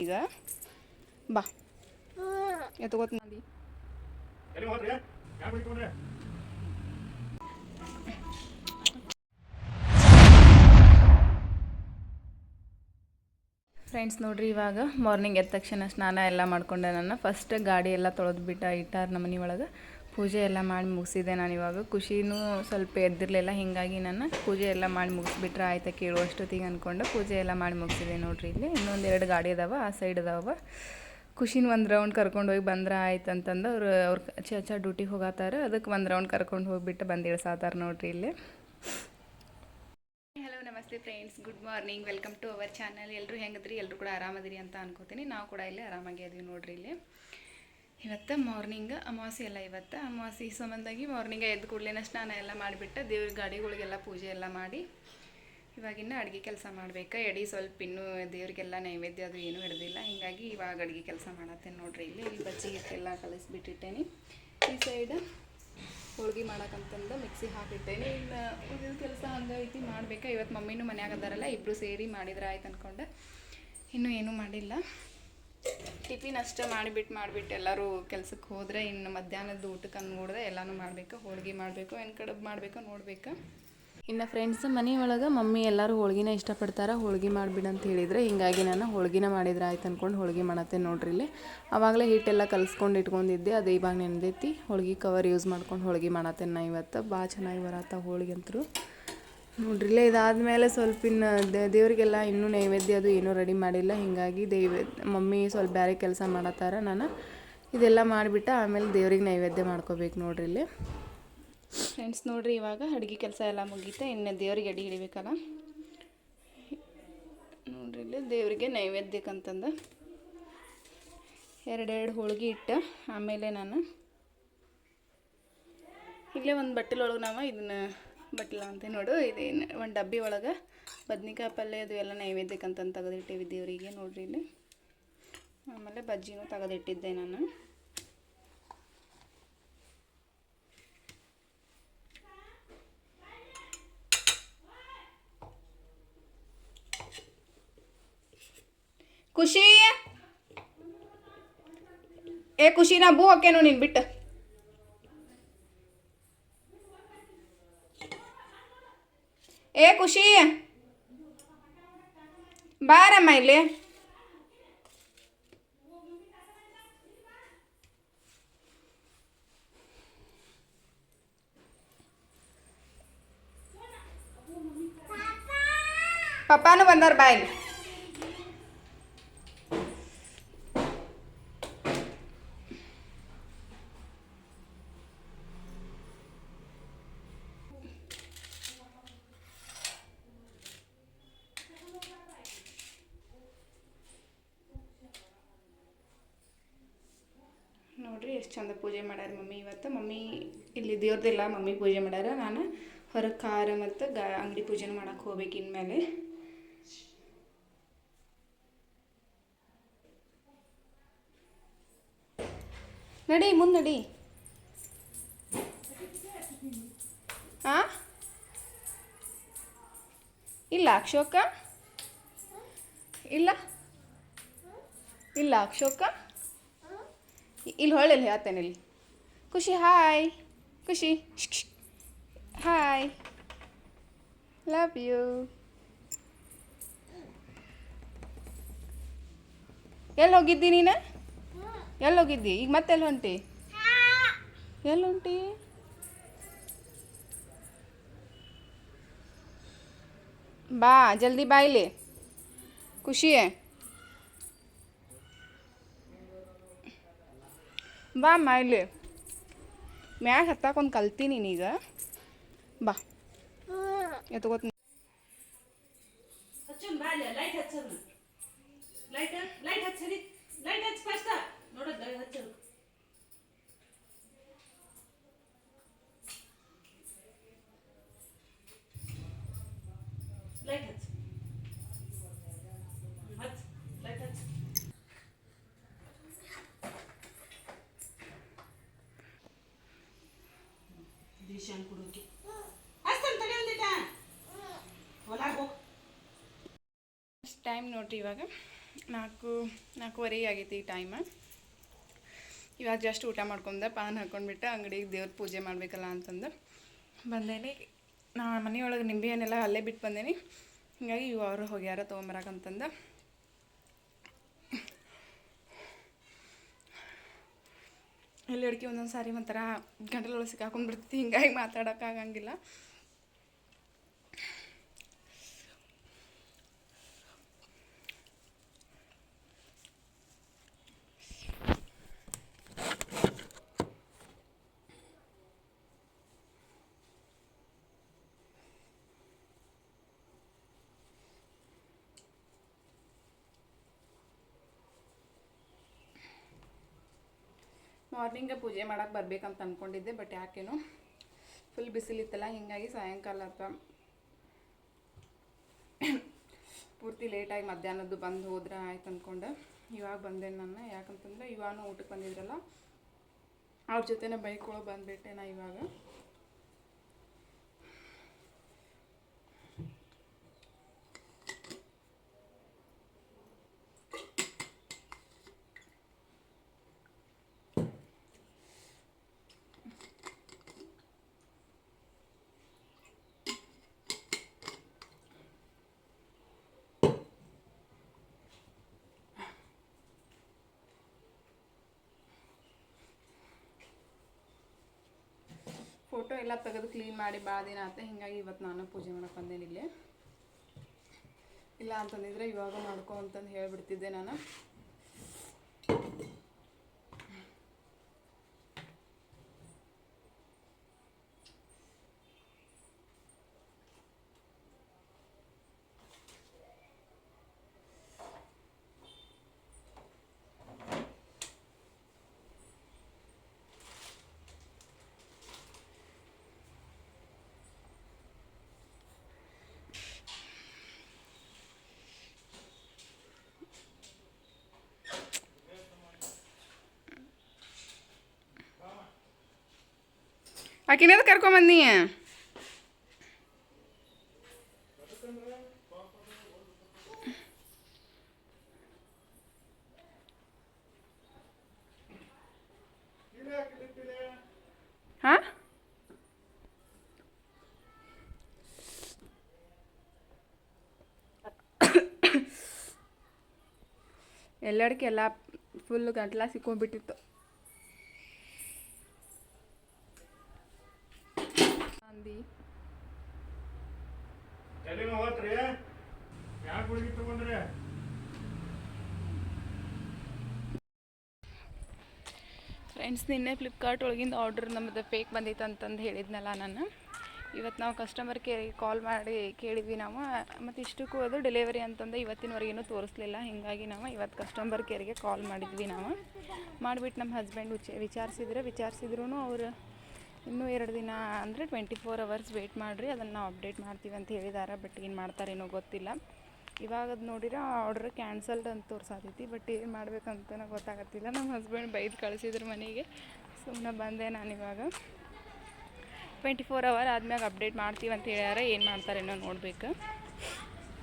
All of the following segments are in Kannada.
ಈಗ ಬಾ. ಎತ್ಕೋತ ಫ್ರೆಂಡ್ಸ್ ನೋಡ್ರಿ ಇವಾಗ ಮಾರ್ನಿಂಗ್ ಎದ್ದ ತಕ್ಷಣ ಸ್ನಾನ ಎಲ್ಲ ಮಾಡ್ಕೊಂಡೆ ನನ್ನ ಫಸ್ಟ್ ಗಾಡಿ ಎಲ್ಲ ತೊಳೆದ್ಬಿಟ್ಟ ಇಟ್ಟಾರ ನಮ್ಮ ಮನೆ ಒಳಗೆ. ಪೂಜೆ ಎಲ್ಲ ಮಾಡಿ ಮುಗಿಸಿದೆ ನಾನು ಇವಾಗ. ಖುಷಿನೂ ಸ್ವಲ್ಪ ಎದ್ದಿರಲಿಲ್ಲ, ಹೀಗಾಗಿ ನಾನು ಪೂಜೆ ಎಲ್ಲ ಮಾಡಿ ಮುಗಿಸ್ಬಿಟ್ರೆ ಆಯ್ತಾ ಕೇಳುವಷ್ಟೊತ್ತಿಗೆ ಅಂದ್ಕೊಂಡು ಪೂಜೆ ಎಲ್ಲ ಮಾಡಿ ಮುಗಿಸಿದೆ ನೋಡ್ರಿ ಇಲ್ಲಿ. ಇನ್ನೊಂದು ಎರಡು ಗಾಡಿ ಅದಾವ, ಆ ಸೈಡ್ ಅದಾವ. ಖುಷಿನ ಒಂದು ರೌಂಡ್ ಕರ್ಕೊಂಡು ಹೋಗಿ ಬಂದ್ರೆ ಆಯ್ತು ಅಂತಂದು ಅವ್ರು ಅಚ್ಚ ಅಚ್ಚ ಡ್ಯೂಟಿಗೆ ಹೋಗತ್ತಾರ ಅದಕ್ಕೆ ಒಂದು ರೌಂಡ್ ಕರ್ಕೊಂಡು ಹೋಗಿಬಿಟ್ಟು ಬಂದು ಇಳ್ಸಾತಾರ ನೋಡ್ರಿ ಇಲ್ಲಿ. ಹಲೋ ನಮಸ್ತೆ friends good morning welcome to our channel ಎಲ್ಲರೂ ಹೆಂಗದ್ರಿ? ಎಲ್ಲರೂ ಕೂಡ ಆರಾಮದಿರಿ ಅಂತ ಅನ್ಕೋತೀನಿ. ನಾವು ಕೂಡ ಇಲ್ಲಿ ಆರಾಮಾಗಿ ಅದೀವಿ ನೋಡ್ರಿ ಇಲ್ಲಿ. ಇವತ್ತು ಮಾರ್ನಿಂಗ್ ಅಮಾವಾಸ್ಯೆ ಎಲ್ಲ ಇವತ್ತು. ಅಮಾವಾಸ್ಯೆ ಸಂಬಂಧಾಗಿ ಮಾರ್ನಿಂಗ್ ಎದ್ದು ಕೂಡಲೇ ಸ್ನಾನ ಎಲ್ಲ ಮಾಡಿಬಿಟ್ಟು ದೇವ್ರ ಗಾಡಿಗಳಿಗೆಲ್ಲ ಪೂಜೆ ಎಲ್ಲ ಮಾಡಿ ಇವಾಗಿನ್ನ ಅಡುಗೆ ಕೆಲಸ ಮಾಡ್ಬೇಕು. ಎಡಿ ಸ್ವಲ್ಪ ಇನ್ನೂ ದೇವ್ರಿಗೆಲ್ಲ ನೈವೇದ್ಯ ಅದು ಏನೂ ಹಿಡ್ದಿಲ್ಲ. ಹೀಗಾಗಿ ಇವಾಗ ಅಡುಗೆ ಕೆಲಸ ಮಾಡತ್ತೇನೆ ನೋಡ್ರಿ ಇಲ್ಲಿ. ಇಲ್ಲಿ ಬಜ್ಜಿ ಹಿಟ್ಟೆಲ್ಲ ಕಲಿಸ್ಬಿಟ್ಟಿಟ್ಟೇನಿ. ಈ ಸೈಡ್ ಹೋಳ್ಗೆ ಮಾಡಕ್ಕಂತಂದು ಮಿಕ್ಸಿ ಹಾಕಿಟ್ಟೇನಿ. ಇನ್ನು ಉಳಿದ ಕೆಲಸ ಹಂಗೈತಿ ಮಾಡ್ಬೇಕು. ಇವತ್ತು ಮಮ್ಮಿನೂ ಮನ್ಯಾಗ ಅದಾರಲ್ಲ ಇಬ್ಬರು ಸೇರಿ ಮಾಡಿದ್ರೆ ಆಯ್ತು ಅಂದ್ಕೊಂಡು ಇನ್ನೂ ಏನೂ ಮಾಡಿಲ್ಲ. ಟಿಫಿನ್ ಅಷ್ಟೇ ಮಾಡಿಬಿಟ್ಟು ಮಾಡಿಬಿಟ್ಟು ಎಲ್ಲರೂ ಕೆಲ್ಸಕ್ಕೆ ಹೋದರೆ ಇನ್ನು ಮಧ್ಯಾಹ್ನದ ಊಟಕ್ಕೆ ನೋಡಿದ್ರೆ ಎಲ್ಲನೂ ಮಾಡಬೇಕು, ಹೋಳಿಗೆ ಮಾಡಬೇಕು, ಏನು ಕಡಬು ಮಾಡಬೇಕು ನೋಡ್ಬೇಕು. ಇನ್ನು ಫ್ರೆಂಡ್ಸ್ ಮನೆ ಮಮ್ಮಿ ಎಲ್ಲರೂ ಹೋಳ್ಗಿನ ಇಷ್ಟಪಡ್ತಾರೆ, ಹೋಳ್ಗೆ ಮಾಡಿಬಿಡು ಅಂತ ಹೇಳಿದ್ರೆ ಹಿಂಗಾಗಿ ನಾನು ಹೋಳ್ಗಿನ ಮಾಡಿದ್ರೆ ಆಯ್ತು ಅಂದ್ಕೊಂಡು ಹೋಳ್ಗೆ ಮಾಡತ್ತೆ ನೋಡ್ರಿ ಇಲ್ಲಿ. ಆವಾಗಲೇ ಹಿಟ್ಟೆಲ್ಲ ಕಲಿಸ್ಕೊಂಡು ಇಟ್ಕೊಂಡಿದ್ದೆ, ಅದು ಇವಾಗ ನೆನೆದೈತಿ. ಹೋಳ್ಗೆ ಕವರ್ ಯೂಸ್ ಮಾಡ್ಕೊಂಡು ಹೋಳ್ಗೆ ಮಾಡತ್ತೆ ನಾ ಇವತ್ತು. ಭಾಳ ಚೆನ್ನಾಗಿ ಬರತ್ತ ಹೋಳಿಗೆ ಅಂತರು. ನೋಡ್ರಿಲ್ಲೇ ಇದಾದಮೇಲೆ ಸ್ವಲ್ಪ ಇನ್ನು ದೇವರಿಗೆಲ್ಲ ಇನ್ನೂ ನೈವೇದ್ಯ ಅದು ಏನೂ ರೆಡಿ ಮಾಡಿಲ್ಲ. ಹೀಗಾಗಿ ದೇವ ಮಮ್ಮಿ ಸ್ವಲ್ಪ ಬೇರೆ ಕೆಲಸ ಮಾಡತ್ತಾರ ನಾನು. ಇದೆಲ್ಲ ಮಾಡಿಬಿಟ್ಟು ಆಮೇಲೆ ದೇವ್ರಿಗೆ ನೈವೇದ್ಯ ಮಾಡ್ಕೋಬೇಕು ನೋಡ್ರಿ ಇಲ್ಲಿ. ಫ್ರೆಂಡ್ಸ್ ನೋಡ್ರಿ, ಇವಾಗ ಅಡುಗೆ ಕೆಲಸ ಎಲ್ಲ ಮುಗೀತೆ. ಇನ್ನು ದೇವ್ರಿಗೆ ಅಡಿ ಹಿಡಿಬೇಕಲ್ಲ? ನೋಡ್ರಿ ಇಲ್ಲಿ ದೇವರಿಗೆ ನೈವೇದ್ಯಕ್ಕಂತಂದು ಎರಡೆರಡು ಹೋಳಿಗೆ ಇಟ್ಟು. ಆಮೇಲೆ ನಾನು ಇಲ್ಲೇ ಒಂದು ಬಟ್ಟೆಲೊಳಗೆ ನಾವು ಇದನ್ನ ಬಟ್ಲ ಅಂತ ನೋಡು ಇದೇನು ಒಂದು ಡಬ್ಬಿ ಒಳಗೆ ಬದ್ನಿಕಾಯಿ ಪಲ್ಯ ಅದು ಎಲ್ಲ ನೈವೇದ್ಯಕ್ಕಂತಂದು ತೆಗೆದಿಟ್ಟಿವಿ ದೇವರಿಗೆ ನೋಡ್ರಿ ಇಲ್ಲಿ. ಆಮೇಲೆ ಬಜ್ಜಿನೂ ತೆಗೆದಿಟ್ಟಿದ್ದೆ ನಾನು. ಖುಷಿ? ಏ ಖುಷಿ, ನಾ ಬೂ ಹಾಕೇನು ನೀನು ಬಿಟ್ಟು. ಏ ಖುಷಿ. ಬಾರಮ್ಮ ಇಲ್ಲಿ. ಪಪ್ಪಾನು ಬಂದಾರ ಬಾ ನೋಡ್ರಿ ಎಷ್ಟು ಚಂದ ಪೂಜೆ ಮಾಡ್ಯಾರ ಮಮ್ಮಿ ಇವತ್ತು. ಮಮ್ಮಿ ಇಲ್ಲಿ ದೇವ್ರದಿಲ್ಲ, ಮಮ್ಮಿ ಪೂಜೆ ಮಾಡ್ಯಾರ ನಾನು ಹೊರಗೆ ಖಾರ ಮತ್ತು ಗಾ ಅಂಗಡಿ ಪೂಜೆನೂ ಮಾಡಕ್ಕೆ ಹೋಗ್ಬೇಕು ಇನ್ಮೇಲೆ. ನಡಿ, ಮುಂದೆ ನಡಿ. ಆ? ಇಲ್ಲ, ಅಕ್ಷೋಕ? ಇಲ್ಲ? ಇಲ್ಲ, ಅಕ್ಷೋಕ? ಇಲ್ಲಿ ಹೊಳ್ಳಿ ಹೇಳ್ತೇನೆ ಇಲ್ಲಿ. ಖುಷಿ, ಹಾಯ್. ಖುಷಿ ಹಾಯ್. Love you. ಎಲ್ಲಿ ಹೋಗಿದ್ದಿ ನೀನು? ಎಲ್ಲಿ ಹೋಗಿದ್ದಿ ಈಗ ಮತ್ತೆ ಎಲ್ಲಿ ಹೊಂಟಿ? ಎಲ್ಲಿ ಹೊಂಟಿ ಬಾ, ಜಲ್ದಿ ಬಾ ಇಲ್ಲಿ. ಬಾ ಅಮ್ಮ ಇಲ್ಲಿ. ಮ್ಯಾಗ ಹತ್ತಾಕೊಂದು ಕಲ್ತೀನಿ ನೀನೀಗ. ಬಾ. ಹಚ್ಚು ಬಾಲ್ಯ ಲೈಟ್ ಹಚ್ಚೋದು ಲೈಟ್ ಲೈಟ್ ಹಚ್ಚರಿ ಲೈಟ್ ಹಚ್ಚ ಫಸ್ಟ್ ಲೈಟ್ ಹಚ್ಚೋದು ಲೈಟ್ ಹಚ್ಚ ಹಚ್ಚ ಲೈಟ್ ಹಚ್ಚ ದಿಶಾನ್ ಕುಡುಕಿ. ಟೈಮ್ ನೋಡ್ರಿ ಇವಾಗ. ನಾಲ್ಕು, ನಾಲ್ಕೂವರೆ ಆಗೈತಿ ಈ ಟೈಮ ಇವಾಗ ಜಸ್ಟ್ ಊಟ ಮಾಡ್ಕೊಂಡೆ ಪಾನ್ ಹಾಕೊಂಡ್ಬಿಟ್ಟು ಅಂಗಡಿಗೆ ದೇವ್ರ ಪೂಜೆ ಮಾಡಬೇಕಲ್ಲ ಅಂತಂದು. ಬಂದೇನಿ. ನಾ ಮನೆಯೊಳಗೆ ನಿಂಬೆ ಹಣ್ಣೆಲ್ಲ ಅಲ್ಲೇ ಬಿಟ್ಟು ಬಂದೇನಿ. ಹೀಗಾಗಿ ಇವು ಅವರು ಹೋಗ್ಯಾರ ತೊಗೊಂಬರಕಂತಂದು ಎಲ್ಲಿ ಅಡ್ಕೆ ಒಂದೊಂದು ಸಾರಿ ಒಂಥರ ಗಂಟಲೊಳಗೆ ಸಿಕ್ಕಾಕೊಂಡ್ಬಿಡ್ತೀವಿ ಹಿಂಗಾಗಿ ಮಾತಾಡೋಕ್ಕಾಗಂಗಿಲ್ಲ. ಮಾರ್ನಿಂಗ್ ಪೂಜೆ ಮಾಡಕ್ಕೆ ಬರಬೇಕಂತ ಅಂದ್ಕೊಂಡಿದ್ದೆ ಬಟ್ ಯಾಕೇನು ಫುಲ್ ಬಿಸಿಲಿತ್ತಲ್ಲ, ಹಿಂಗಾಗಿ ಸಾಯಂಕಾಲ ಅಥವಾ ಪೂರ್ತಿ ಲೇಟಾಗಿ ಮಧ್ಯಾಹ್ನದ್ದು ಬಂದು ಹೋದ್ರೆ ಆಯ್ತು ಅಂದ್ಕೊಂಡು ಇವಾಗ ಬಂದೆ ನಾನು ಯಾಕಂತಂದ್ರೆ ಇವಾಗ ಊಟಕ್ಕೆ ಬಂದಿದ್ರಲ್ಲ, ಅವ್ರ ಜೊತೆನೇ ಬೈಕ್ ಒಳಗೆ ಬಂದುಬಿಟ್ಟೆ ನಾ ಇವಾಗ. ಫೋಟೋ ಎಲ್ಲ ತೆಗೆದು ಕ್ಲೀನ್ ಮಾಡಿ ಭಾಳ ದಿನ ಆತ? ಹಿಂಗಾಗಿ ಇವತ್ತು ನಾನು ಪೂಜೆ ಮಾಡಕ್ಕೆ ಬಂದೇನಿ ಇಲ್ಲಿ? ಇಲ್ಲ ಅಂತಂದಿದ್ರೆ ಇವಾಗ ಮಾಡ್ಕೊ ಅಂತಂದು ಹೇಳ್ಬಿಡ್ತಿದ್ದೆ ನಾನು. ಆಕಿನೇದು ಕರ್ಕೊಂಬಂದಿ ಹಾಂ ಎಲ್ಲಡಿಕೆ ಎಲ್ಲ ಫುಲ್ ಗಂಟ್ಲ ಸಿಕ್ಕೊಂಡ್ಬಿಟ್ಟಿತ್ತು ಅಂದಿ ಫ್ರೆಂಡ್ಸ್ ನಿನ್ನೆ ಫ್ಲಿಪ್ಕಾರ್ಟ್ ಒಳಗಿಂದ ಆರ್ಡ್ರ್ ನಮ್ಮದು ಫೇಕ್ ಬಂದಿತ್ತು ಅಂತಂದು ಹೇಳಿದ್ನಲ್ಲ ನಾನು. ಇವತ್ತು ನಾವು ಕಸ್ಟಮರ್ ಕೇರಿಗೆ ಕಾಲ್ ಮಾಡಿ ಕೇಳಿದ್ವಿ ನಾವು. ಮತ್ತು ಇಷ್ಟಕ್ಕೂ ಅದು ಡೆಲಿವರಿ ಅಂತಂದು ಇವತ್ತಿನವರೆಗೇನು ತೋರಿಸ್ಲಿಲ್ಲ. ಹೀಗಾಗಿ ನಾವು ಇವತ್ತು ಕಸ್ಟಮರ್ ಕೇರಿಗೆ ಕಾಲ್ ಮಾಡಿದ್ವಿ ನಾವು. ಮಾಡಿಬಿಟ್ಟು ನಮ್ಮ ಹಸ್ಬೆಂಡ್ ವಿಚ ವಿಚಾರಿಸಿದ್ರೆ. ವಿಚಾರಿಸಿದ್ರು ಅವರು ಇನ್ನೂ ಎರಡು ದಿನ ಅಂದರೆ ಟ್ವೆಂಟಿ ಫೋರ್ ಅವರ್ಸ್ ವೇಟ್ ಮಾಡಿರಿ, ಅದನ್ನು ನಾವು ಅಪ್ಡೇಟ್ ಮಾಡ್ತೀವಿ ಅಂತ ಹೇಳಿದಾರೆ ಬಟ್ ಏನು ಮಾಡ್ತಾರೇನೋ ಗೊತ್ತಿಲ್ಲ. ಇವಾಗ ಅದು ನೋಡಿದ್ರೆ ಆರ್ಡ್ರ್ ಕ್ಯಾನ್ಸಲ್ಡ್ ಅಂತ ತೋರ್ಸಾತೈತಿ ಬಟ್ ಏನು ಮಾಡ್ಬೇಕಂತ ಗೊತ್ತಾಗತ್ತಿಲ್ಲ. ನಮ್ಮ ಹಸ್ಬೆಂಡ್ ಬೈದು ಕಳಿಸಿದ್ರು ಮನೆಗೆ. ಸುಮ್ಮನೆ ಬಂದೆ ನಾನು ಇವಾಗ. ಟ್ವೆಂಟಿ ಫೋರ್ ಅವರ್ ಆದ್ಮ್ಯಾಗ ಅಪ್ಡೇಟ್ ಮಾಡ್ತೀವಿ ಅಂತ ಹೇಳ್ಯಾರ, ಏನು ಮಾಡ್ತಾರೇನೋ ನೋಡ್ಬೇಕು.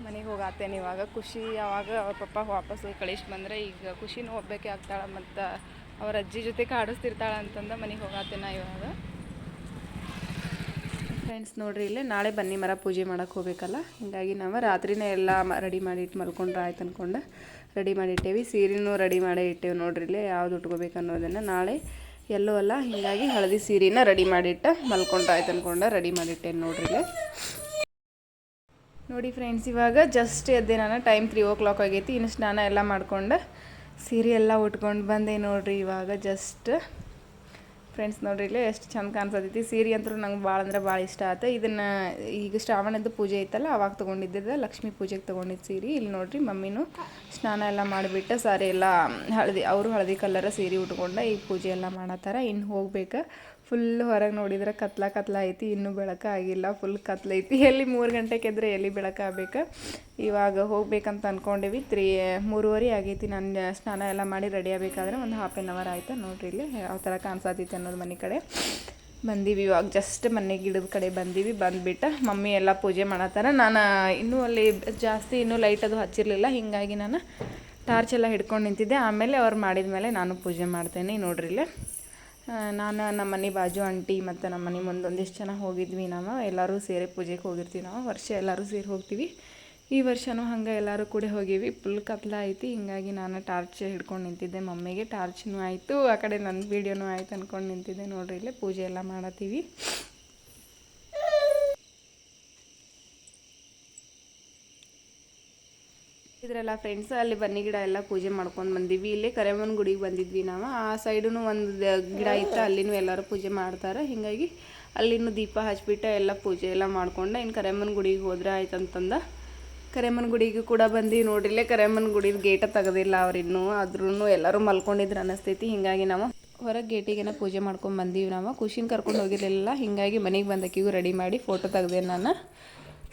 ಮನೆಗೆ ಹೋಗಾತೇನೆ ಇವಾಗ. ಖುಷಿ ಯಾವಾಗ ಅವ್ರ ಪಪ್ಪ ವಾಪಸ್ ಹೋಗಿ ಕಳಿಸಿ ಬಂದರೆ, ಈಗ ಖುಷಿನೂ ಹೋಗ್ಬೇಕಾಗ್ತಾಳೆ ಮತ್ತು ಅವ್ರ ಅಜ್ಜಿ ಜೊತೆ ಕಾಡಿಸ್ತಿರ್ತಾಳೆ ಅಂತಂದು ಮನೆಗೆ ಹೋಗಾತೇನ ಇವಾಗ. ಫ್ರೆಂಡ್ಸ್ ನೋಡ್ರಿ, ಇಲ್ಲಿ ನಾಳೆ ಬನ್ನಿ ಮರ ಪೂಜೆ ಮಾಡಕ್ಕೆ ಹೋಗ್ಬೇಕಲ್ಲ? ಹಿಂಗಾಗಿ ನಾವು ರಾತ್ರಿನೇ ಎಲ್ಲ ರೆಡಿ ಮಾಡಿ ಇಟ್ಟು ಮಲ್ಕೊಂಡ್ರೆ ಆಯ್ತು ಅಂದ್ಕೊಂಡು ರೆಡಿ ಮಾಡಿ ಇಟ್ಟೇವಿ. ಸೀರೆನೂ ರೆಡಿ ಮಾಡಿ ಇಟ್ಟೇವೆ ನೋಡ್ರಿ, ಇಲ್ಲೇ ಯಾವ್ದು ಉಟ್ಕೋಬೇಕು ಅನ್ನೋದನ್ನು ನಾಳೆ ಎಲ್ಲೋ ಅಲ್ಲ, ಹಿಂಗಾಗಿ ಹಳದಿ ಸೀರೆನ ರೆಡಿ ಮಾಡಿಟ್ಟು ಮಲ್ಕೊಂಡ್ರೆ ಆಯ್ತು ಅಂದ್ಕೊಂಡು ರೆಡಿ ಮಾಡಿಟ್ಟೇನೆ ನೋಡ್ರಿ ಇಲ್ಲಿ. ನೋಡಿ ಫ್ರೆಂಡ್ಸ್ ಇವಾಗ ಜಸ್ಟ್ ಎದ್ದೆ ನಾನು ಟೈಮ್ ತ್ರೀ ಓ ಕ್ಲಾಕ್ ಆಗೈತಿ, ಇನ್ನು ಸ್ನಾನ ಎಲ್ಲ ಮಾಡ್ಕೊಂಡು ಸೀರೆ ಎಲ್ಲ ಉಟ್ಕೊಂಡು ಬಂದೆ ನೋಡ್ರಿ ಇವಾಗ ಜಸ್ಟ್ ಫ್ರೆಂಡ್ಸ್ ನೋಡ್ರಿ, ಇಲ್ಲಿ ಎಷ್ಟು ಚಂದ ಕಾಣಿಸತೈತಿ. ಸೀರೆ ಅಂತೂ ನಂಗೆ ಭಾಳ ಅಂದ್ರೆ ಭಾಳ ಇಷ್ಟ ಆಯ್ತು ಇದನ್ನು ಈಗ ಶ್ರಾವಣದ ಪೂಜೆ ಐತಲ್ಲ, ಅವಾಗ ತೊಗೊಂಡಿದ್ದೆ ಲಕ್ಷ್ಮೀ ಪೂಜೆಗೆ ತೊಗೊಂಡಿದ್ದು ಸೀರೆ. ಇಲ್ಲಿ ನೋಡ್ರಿ ಮಮ್ಮಿನೂ ಸ್ನಾನ ಎಲ್ಲ ಮಾಡಿಬಿಟ್ಟು ಸಾರಿ ಎಲ್ಲ ಹಳದಿ, ಅವರು ಹಳದಿ ಕಲರ ಸೀರೆ ಉಟ್ಕೊಂಡು ಈ ಪೂಜೆ ಎಲ್ಲ ಮಾಡತ್ತಾರ. ಇನ್ನು ಹೋಗ್ಬೇಕು. ಫುಲ್ ಹೊರಗೆ ನೋಡಿದ್ರೆ ಕತ್ಲ ಕತ್ಲ ಐತಿ ಇನ್ನೂ ಬೆಳಕ ಆಗಿಲ್ಲ ಫುಲ್ ಕತ್ಲೈತಿ ಎಲ್ಲಿ ಮೂರು ಗಂಟೆಗೆ ಎದ್ರೆ ಎಲ್ಲಿ ಬೆಳಕ ಆಗ್ಬೇಕು? ಇವಾಗ ಹೋಗ್ಬೇಕಂತ ಅಂದ್ಕೊಂಡೇವಿ ತ್ರೀ ಮೂರುವರೆ ಆಗೈತಿ ನಾನು ಸ್ನಾನ ಎಲ್ಲ ಮಾಡಿ ರೆಡಿ ಆಗಬೇಕಾದ್ರೆ ಒಂದು ಹಾಫ್ ಆನ್ ಅವರ್ ಆಯ್ತು ನೋಡ್ರಿ ಇಲ್ಲಿ ಯಾವ ಥರ ಕಾಣಿಸತೈತಿ ಅನ್ನೋದು ಮನೆ ಕಡೆ. ಬಂದೀವಿ ಇವಾಗ ಜಸ್ಟ್ ಮನೆ ಗಿಡದ ಕಡೆ ಬಂದೀವಿ ಬಂದುಬಿಟ್ಟು ಮಮ್ಮಿ ಎಲ್ಲ ಪೂಜೆ ಮಾಡತ್ತಾರ. ನಾನು ಇನ್ನೂ ಅಲ್ಲಿ ಜಾಸ್ತಿ ಇನ್ನೂ ಲೈಟ್ ಅದು ಹಚ್ಚಿರಲಿಲ್ಲ ಹೀಗಾಗಿ ನಾನು ಟಾರ್ಚ್ ಎಲ್ಲ ಹಿಡ್ಕೊಂಡು ನಿಂತಿದ್ದೆ. ಆಮೇಲೆ ಅವ್ರು ಮಾಡಿದ ಮೇಲೆ ನಾನು ಪೂಜೆ ಮಾಡ್ತೇನೆ ನೋಡ್ರಿ ಇಲ್ಲೇ. ಆ, ನಾನು ನಮ್ಮ ಮನೆ ಬಾಜು ಆಂಟಿ ಮತ್ತು ನಮ್ಮ ಮನೆ ಮುಂದೊಂದಿಷ್ಟು ಜನ ಹೋಗಿದ್ವಿ ನಾವು. ಎಲ್ಲರೂ ಸೇರಿ ಪೂಜೆಗೆ ಹೋಗಿರ್ತೀವಿ ನಾವು. ವರ್ಷ ಎಲ್ಲರೂ ಸೇರಿ ಹೋಗ್ತೀವಿ. ಈ ವರ್ಷವೂ ಹಂಗೆ ಎಲ್ಲರೂ ಕೂಡ ಹೋಗೀವಿ. ಫುಲ್ ಕತ್ಲ ಐತಿ. ಹಿಂಗಾಗಿ ನಾನು ಟಾರ್ಚ್ ಹಿಡ್ಕೊಂಡು ನಿಂತಿದ್ದೆ. ಮಮ್ಮಿಗೆ ಟಾರ್ಚ್ನೂ ಆಯಿತು. ಆ ಕಡೆ ನನ್ನ ವೀಡಿಯೋನೂ ಆಯ್ತು ಅಂದ್ಕೊಂಡು ನಿಂತಿದ್ದೆ ನೋಡಿರಿ ಇಲ್ಲೇ ಪೂಜೆ ಎಲ್ಲ ಮಾಡತ್ತೀವಿ. ಇದ್ರಲ್ಲ ಫ್ರೆಂಡ್ಸ್ ಅಲ್ಲಿ ಬನ್ನಿ ಗಿಡ ಎಲ್ಲ ಪೂಜೆ ಮಾಡ್ಕೊಂಡು ಬಂದಿದ್ವಿ. ಇಲ್ಲಿ ಕರೆಮನ್ ಗುಡಿಗೆ ಬಂದಿದ್ವಿ ನಾವು. ಆ ಸೈಡೂ ಒಂದು ಗಿಡ ಇತ್ತು, ಅಲ್ಲಿನೂ ಎಲ್ಲರೂ ಪೂಜೆ ಮಾಡ್ತಾರೆ. ಹೀಗಾಗಿ ಅಲ್ಲಿನೂ ದೀಪ ಹಚ್ಬಿಟ್ಟು ಎಲ್ಲ ಪೂಜೆ ಎಲ್ಲ ಮಾಡ್ಕೊಂಡು. ಇನ್ನು ಕರೆಮನ್ ಗುಡಿಗೆ ಹೋದ್ರೆ ಆಯ್ತಂತಂದ ಕರೆಮನ್ ಗುಡಿಗೆ ಕೂಡ ಬಂದು ನೋಡ್ರಿಲ್ಲೇ ಕರೆಮನ್ ಗುಡಿದು ಗೇಟ ತೆಗೆದಿಲ್ಲ ಅವ್ರಿನ್ನೂ. ಆದ್ರೂ ಎಲ್ಲರೂ ಮಲ್ಕೊಂಡಿದ್ರು ಅನ್ನಿಸ್ತೈತಿ ಹೀಗಾಗಿ ನಾವು ಹೊರಗೆ ಗೇಟಿಗೆನ ಪೂಜೆ ಮಾಡ್ಕೊಂಡು ಬಂದೀವಿ ನಾವು. ಖುಷಿನ ಕರ್ಕೊಂಡು ಹೋಗಿರಲಿಲ್ಲ. ಹೀಗಾಗಿ ಮನೆಗೆ ಬಂದಕ್ಕಿಗೂ ರೆಡಿ ಮಾಡಿ ಫೋಟೋ ತೆಗ್ದೆ ನಾನು.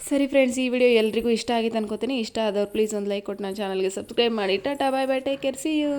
ಸರಿ ಫ್ರೆಂಡ್ಸ್ ಈ ವಿಡಿಯೋ ಎಲ್ರಿಗೂ ಇಷ್ಟ ಆಗಿತ್ತು ಅನ್ಕೋತೀನಿ. ಇಷ್ಟ ಆದವ್ರು ಪ್ಲೀಸ್ ಒಂದು ಲೈಕ್ ಕೊಟ್ಟು ನನ್ನ ಚಾನಲ್ಗೆ ಸಬ್ಸ್ಕ್ರೈಬ್ ಮಾಡಿ. Tata bye bye take care see you